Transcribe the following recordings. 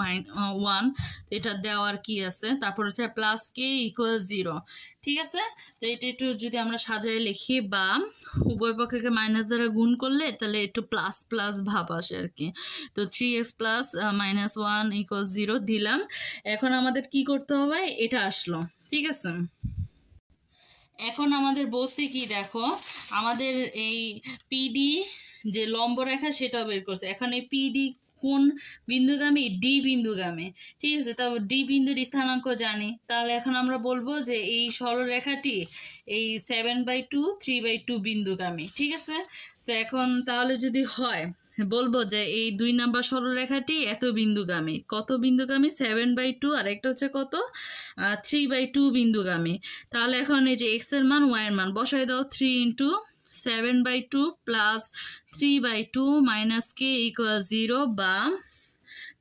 Mine one, তো এটা দেওয়ার কি আছে? তারপর হচ্ছে প্লাস কে ইকুয়াল জিরো ঠিক আছে? তো এটা একটু যদি আমরা সাজায় লিখি বা উভয় পক্ষকে মাইনাস দ্বারা গুণ করলে তাহলে একটু প্লাস প্লাস ভাব আসে আর কি। তো three x plus minus one equal zero দিলাম। এখন আমাদের কি করতে হবে? এটা আসলো। ঠিক আছে? এখন আমাদের বলছে কি, দেখো, আমাদের এই পিডি যে লম্ব রেখা, সেটাও বের করছে। এখন এই পিডি কোন বিন্দুগামী? ডি বিন্দুগামী। ঠিক আছে তারপর ডি বিন্দুর স্থানাঙ্ক জানি। তাহলে এখন আমরা বলব যে এই সরলরেখাটি এই seven by two three by two বিন্দুগামী। ঠিক আছে? তো এখন তাহলে যদি হয়, বলব যে এই দুই নাম্বার সরলরেখাটি এত বিন্দুগামী। কত বিন্দুগামী? সেভেন বাই টু আর একটা হচ্ছে কত? থ্রি বাই টু বিন্দুগামী। তাহলে এখন এই যে এক্সের মান ওয়াই এর মান, বসাই দাও three into seven by two plus three by two minus k equal zero বা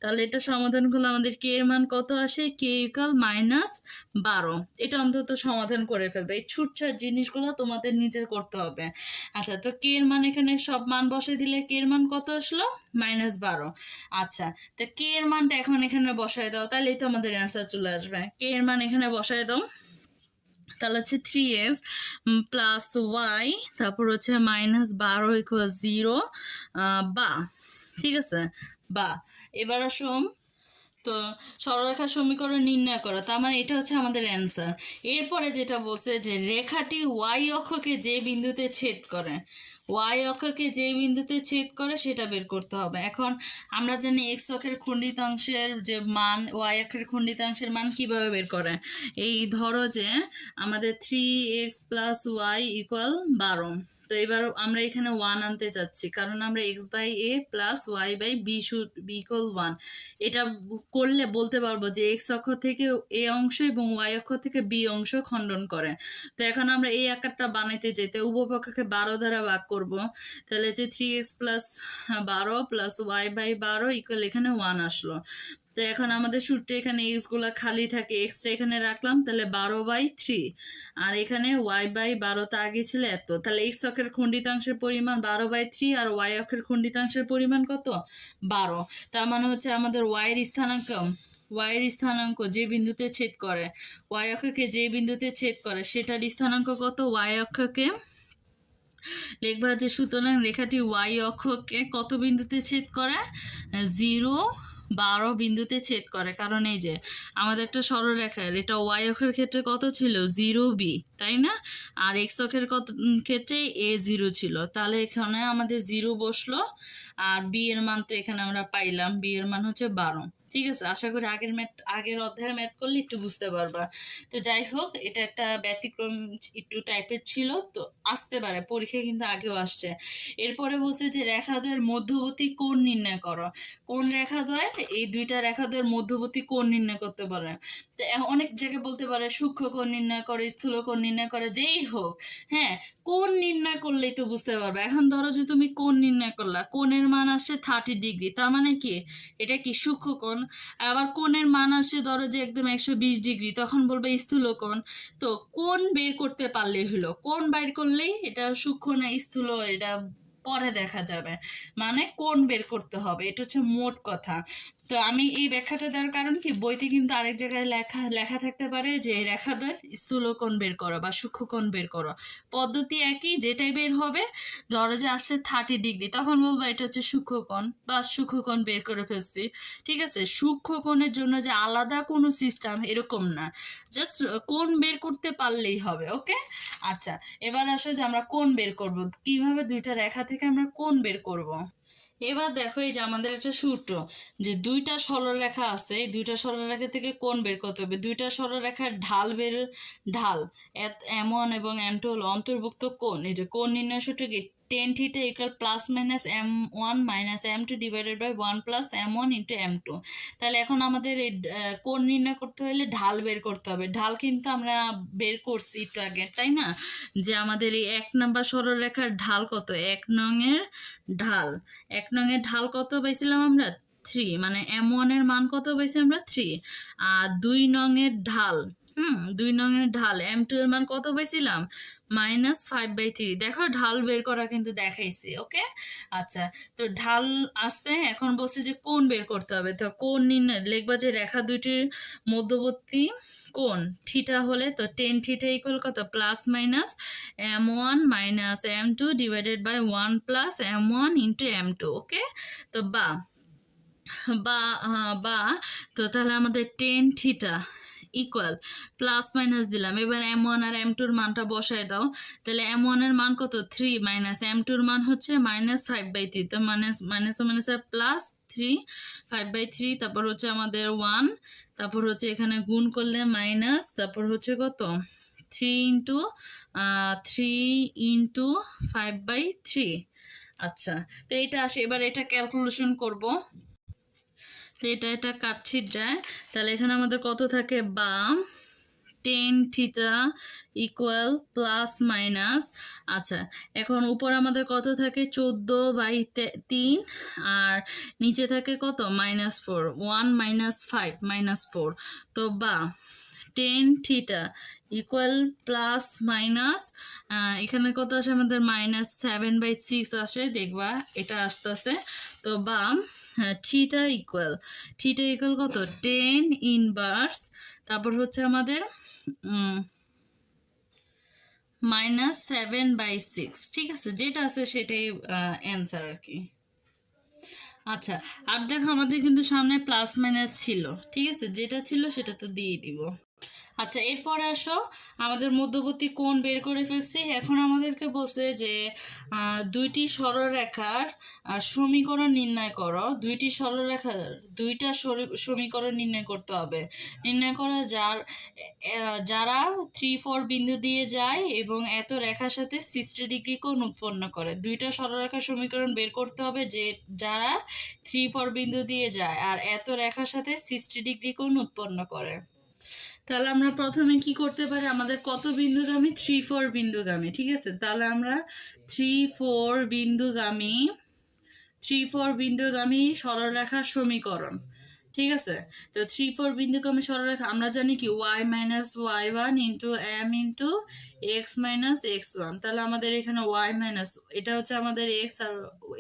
তাহলে এটা সমাধান করলে আমাদের কে এর মান কত আসে? কে ইকাল মাইনাস বারো। এটা অন্তত সমাধান করে ফেলবে। এই ছুটছাট জিনিসগুলো তোমাদের নিজের করতে হবে। আচ্ছা তো কে এর মান এখানে সব মান বসে দিলে কে এর মান কত আসলো? মাইনাস বারো। আচ্ছা তো কে এর মানটা এখন এখানে বসায় দাও। তাহলেই তো আমাদের অ্যান্সার চলে আসবে। কে এর মান এখানে বসায় দাও। তাহলে হচ্ছে থ্রি এক্স প্লাস ওয়াই তারপর হচ্ছে মাইনাস বারো ইকুয়াল জিরো বা, ঠিক আছে? বা, এবার আসুন, তো সরলরেখার সমীকরণ নির্ণয় করা, তার মানে এটা হচ্ছে আমাদের অ্যান্সার এরপরে যেটা বলছে যে রেখাটি ওয়াই অক্ষকে যে বিন্দুতে ছেদ করে ওয়াই অক্ষকে যে বিন্দুতে ছেদ করে সেটা বের করতে হবে। এখন আমরা জানি এক্স অক্ষের খণ্ডিতাংশের যে মান ওয়াই অক্ষের খণ্ডিতাংশের মান কীভাবে বের করে? এই ধরো যে আমাদের three x plus y equal বারো। তো এবার আমরা এখানে ওয়ান আনতে চাচ্ছি কারণ আমরা x by a plus y by b should be equal one এটা করলে বলতে পারব যে এক্স অক্ষ থেকে এ অংশ এবং ওয়াই অক্ষ থেকে বি অংশ খণ্ডন করে। তো এখন আমরা এই আকারটা বানাইতে যেতে উভপক্ষকে বারো দ্বারা ভাগ করব। তাহলে যে থ্রি এক্স প্লাস বারো প্লাস ওয়াই বাই বারো ইকুয়াল এখানে ওয়ান আসলো। তো এখন আমাদের সূত্রে এখানে এক্সগুলা খালি থাকে এক্সটা এখানে রাখলাম, তাহলে বারো বাই থ্রি আর এখানে ওয়াই বাই বারোটা আগে ছিল এত। তাহলে এক্স অক্ষের খণ্ডিতাংশের পরিমাণ বারো বাই থ্রি আর ওয়াই অক্ষের খণ্ডিতাংশের পরিমাণ কত? বারো। তার মানে হচ্ছে আমাদের ওয়াইয়ের স্থানাঙ্ক ওয়াইয়ের স্থানাঙ্ক যে বিন্দুতে ছেদ করে ওয়াই অক্ষকে যে বিন্দুতে ছেদ করে, সেটার স্থানাঙ্ক কত? ওয়াই অক্ষকে, লিখবা যে সুতরাং রেখাটি ওয়াই অক্ষকে কত বিন্দুতে ছেদ করে? জিরো বারো বিন্দুতে ছেদ করে। কারণ এই যে, আমাদের একটা সরলরেখা, এটা ওয়াই অক্ষের ক্ষেত্রে কত ছিল? জিরো বি তাই না? আর এক্স অক্ষের কত ক্ষেত্রে এ জিরো ছিল। তাহলে এখানে আমাদের জিরো বসল, আর বি এর মান তো এখানে আমরা পাইলাম। বি এর মান হচ্ছে বারো। ঠিক আছে, আশা করি আগের ম্যাথ, আগের অধ্যায়ের ম্যাথ করলে একটু বুঝতে পারবা। তো যাই হোক, এটা একটা ব্যতিক্রম একটু টাইপের ছিল, তো আসতে পারে পরীক্ষায় কিন্তু আগেও আসছে। এরপরে বলছে যে রেখাদের মধ্যবর্তী কোণ নির্ণয় করো। কোন রেখাদ্বয়, এই দুইটা রেখাদের মধ্যবর্তী কোণ নির্ণয় করতে পারে। তো অনেক জায়গায় বলতে পারে, সূক্ষ্ম কোণ নির্ণয় করে, স্থূল কোণ নির্ণয় করে, যেই হোক হ্যাঁ কোণ নির্ণয় করলেই তো বুঝতে পারবে। এখন ধরো যে তুমি কোণ নির্ণয় করলা, কোণের মান আসছে থার্টি ডিগ্রি তার মানে কি? এটা কি সূক্ষ্ম কোণ? আবার কোনের মান আসে ধরো যে একদম একশো বিশ ডিগ্রি, তখন বলবে স্থূল কোণ তো কোন বের করতে পারলেই হলো কোন বের করলেই এটা সূক্ষ্ম না স্থূল, এটা পরে দেখা যাবে। মানে কোন বের করতে হবে, এটা হচ্ছে মোট কথা। তো আমি এই ব্যাখ্যাটা দেওয়ার কারণ কি? বইতে কিন্তু আরেক জায়গায় লেখা লেখা থাকতে পারে যে রেখা রেখাদ্বয় স্থূলকোণ বের করো বা সূক্ষ্মকোণ বের করো। পদ্ধতি একই, যেটাই বের হবে ধরো যে আসছে থার্টি ডিগ্রি তখন বলব এটা হচ্ছে সূক্ষ্মকোণ বা সূক্ষ্মকোণ বের করে ফেলছি। ঠিক আছে? সূক্ষ্মকোণের জন্য যে আলাদা কোনো সিস্টেম এরকম না। জাস্ট কোণ বের করতে পারলেই হবে ওকে আচ্ছা এবার আসো যে আমরা কোণ বের করব। কীভাবে দুইটা রেখা থেকে আমরা কোণ বের করব? এবার দেখো এই যে আমাদের একটা সূত্র যে দুইটা সরলরেখা আছে, এই দুইটা সরলরেখা থেকে কোন বের করতে হবে। দুইটা সরলরেখার ঢাল বের, ঢাল এম ওয়ান এবং এম টু হলো অন্তর্ভুক্ত কোণ। এই যে কোণ নির্ণয় সূত্র কি? Tan theta equal plus minus m one minus m two divided by one plus m one into m two তাহলে এখন আমাদের এই কোণ নির্ণয় করতে হলে ঢাল বের করতে হবে। ঢাল কিন্তু আমরা বের করছি একটু আগে, তাই না? যে আমাদের এই এক নাম্বার সরলরেখার ঢাল কত? এক নংয়ের ঢাল। এক নঙের ঢাল কত পাইছিলাম আমরা? থ্রি মানে এম ওয়ানের মান কত পাইছি আমরা? থ্রি আর দুই নঙের ঢাল। হুম, দুই নঙের ঢাল এম টু এর মান কত পাইছিলাম মাইনাস ফাইভ বাই থ্রি দেখো, ঢাল বের করা কিন্তু দেখাইছি ওকে আচ্ছা তো ঢাল আসছে, এখন বলছে যে কোন বের করতে হবে। তো কোন নির্ণয়, লিখবা যে রেখা দুইটির মধ্যবর্তী কোন থিটা হলে তো টেন থিটা ইকুয়াল কত? Plus minus m one minus m two divided by one plus m one into m two okay তো বা বা বা, তো তাহলে আমাদের tan theta equal plus minus দিলাম। এবার এম ওয়ান আর এম টুর মানটা বসায় দাও। তাহলে এম ওয়ানের মান কত? থ্রি মাইনাস এম টুর মান হচ্ছে মাইনাস ফাইভ বাই থ্রি তো minus minus minus plus three five by three তারপর হচ্ছে আমাদের ওয়ান তারপর হচ্ছে এখানে গুণ করলে মাইনাস তারপর হচ্ছে কত? Three into three into five by three আচ্ছা তো এটা আসে। এবার এটা ক্যালকুলেশন করব। তো এটা এটা কাটছি যায়। তাহলে এখানে আমাদের কত থাকে? বাম tan theta equal plus minus আচ্ছা এখন উপর আমাদের কত থাকে? চোদ্দ বাই তিন। আর নিচে থাকে কত? Minus four one minus five minus four তো বা tan theta equal plus minus এখানে কত আসে? আমাদের মাইনাস সেভেন বাই সিক্স আসে। দেখবা, এটা আসতেছে। তো বা থিটা ইকুয়াল থিটা ইকুয়াল কত? টেন ইনভার্স তারপর হচ্ছে আমাদের মাইনাস সেভেন বাই সিক্স ঠিক আছে, যেটা আছে সেটাই অ্যান্সার আর কি। আচ্ছা আর দেখো আমাদের কিন্তু সামনে প্লাস মাইনাস ছিল। ঠিক আছে, যেটা ছিল সেটা তো দিয়ে দিব। আচ্ছা এরপরে আসো। আমাদের মধ্যবর্তী কোণ বের করে ফেলছি। এখন আমাদেরকে বলছে যে দুইটি সরলরেখার সমীকরণ নির্ণয় করো। দুইটি সরলরেখার, দুইটা সমীকরণ নির্ণয় করতে হবে। নির্ণয় করো যার যারা থ্রি ফোর বিন্দু দিয়ে যায় এবং এত রেখার সাথে সিক্সটি ডিগ্রি কোণ উৎপন্ন করে। দুইটা সরলরেখার সমীকরণ বের করতে হবে যে, যারা থ্রি ফোর বিন্দু দিয়ে যায় আর এত রেখার সাথে সিক্সটি ডিগ্রি কোণ উৎপন্ন করে। তাহলে আমরা প্রথমে কি করতে পারি? আমাদের কত বিন্দুগামী? থ্রি ফোর বিন্দুগামী, ঠিক আছে? তাহলে আমরা থ্রি ফোর বিন্দুগামী থ্রি ফোর বিন্দুগামী সরলরেখার সমীকরণ। ঠিক আছে? তো থ্রি ফোর বিন্দুগামী সরলরেখা আমরা জানি কি? Y minus y one into m into x minus x one তাহলে আমাদের এখানে ওয়াই মাইনাস এটা হচ্ছে আমাদের এক্স আর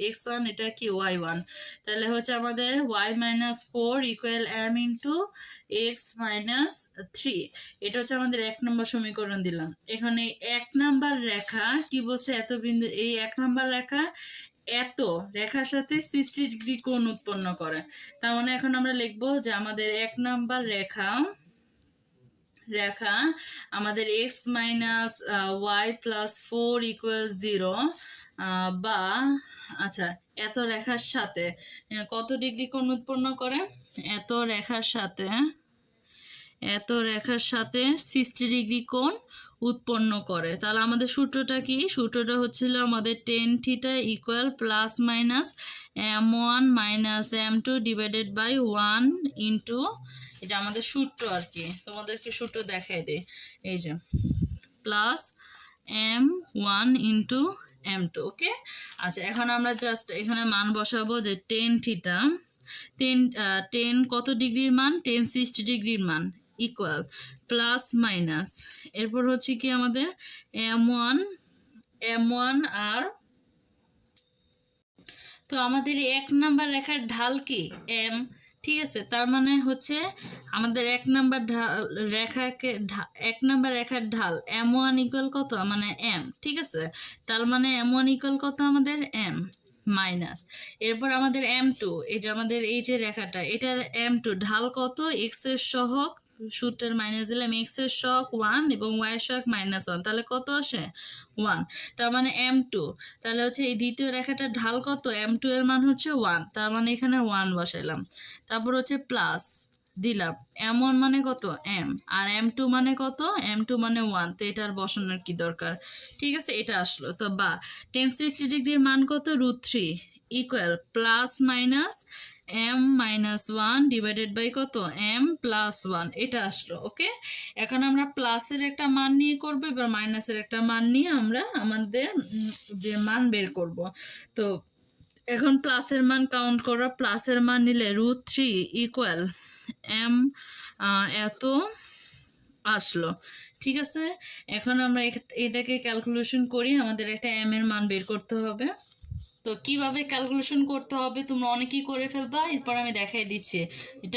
এক্স ওয়ান এটা কি? ওয়াই ওয়ান তাহলে হচ্ছে আমাদের y minus four equal m into x minus three এটা হচ্ছে আমাদের এক নম্বর সমীকরণ দিলাম। এখানে এক নাম্বার রেখা কি বলছে? এত বিন্দু এই এক নাম্বার রেখা এত রেখার সাথে সিক্সটি ডিগ্রি কোণ উৎপন্ন করে। তার মানে এখন আমরা লিখব যে আমাদের এক নাম্বার রেখা রেখা আমাদের x minus y plus four equal zero বা আচ্ছা এত রেখার সাথে কত ডিগ্রি কোণ উৎপন্ন করে? এত রেখার সাথে, এত রেখার সাথে সিক্সটি ডিগ্রি কোণ উৎপন্ন করে। তাহলে আমাদের সূত্রটা কি? সূত্রটা হচ্ছিল আমাদের tan theta equal plus minus m one minus m two divided by one into এই যে আমাদের সূত্র আর কি, তোমাদেরকে সূত্র দেখাই দিই। এই যে plus m one into m two okay আচ্ছা এখন আমরা জাস্ট এখানে মান বসাবো যে টেন থিটা টেন টেন কত ডিগ্রির মান? টেন সিক্সটি ডিগ্রির মান। ইকুয়াল প্লাস মাইনাস এরপর হচ্ছে কি আমাদের এম ওয়ান এম ওয়ান আর তো আমাদের এক নাম্বার রেখার ঢাল কি? এম ঠিক আছে? তার মানে হচ্ছে আমাদের এক নাম্বার ঢাল রেখাকে এক নাম্বার রেখার ঢাল এম ওয়ান ইকুয়াল কত? মানে এম ঠিক আছে? তার মানে এম ওয়ান ইকুয়াল কত আমাদের? এম মাইনাস এরপর আমাদের এম টু এই যে আমাদের এই যে রেখাটা, এটার এম টু ঢাল কত? এক্সের সহক সূত্রের মাইনাস দিলাম এক্সের শক ওয়ান এবং ওয়াই শক মাইনাস ওয়ান তাহলে কত আসে? ওয়ান তার মানে এম টু তাহলে হচ্ছে এই দ্বিতীয় রেখাটার ঢাল কত? এম টু এর মান হচ্ছে ওয়ান তার মানে এখানে ওয়ান বসাইলাম। তারপর হচ্ছে প্লাস দিলাম। এম ওয়ান মানে কত? এম আর এম টু মানে কত? এম টু মানে ওয়ান তো এটার বসানোর কি দরকার? ঠিক আছে, এটা আসলো। তো বা টেন সিক্সটি ডিগ্রির মান কত? Root three equal plus minus m minus one divided by কত? এম প্লাস ওয়ান এটা আসলো ওকে এখন আমরা প্লাসের একটা মান নিয়ে করব, এবার মাইনাসের একটা মান নিয়ে আমরা আমাদের যে মান বের করব। তো এখন প্লাসের মান কাউন্ট করো প্লাসের মান নিলে রুট থ্রি ইকুয়াল এম এত আসলো, ঠিক আছে? এখন আমরা এটাকে ক্যালকুলেশন করি, আমাদের একটা এম এর মান বের করতে হবে। তো কীভাবে ক্যালকুলেশন করতে হবে তোমরা অনেকেই করে ফেলবা এরপর আমি দেখাই দিচ্ছি। এটা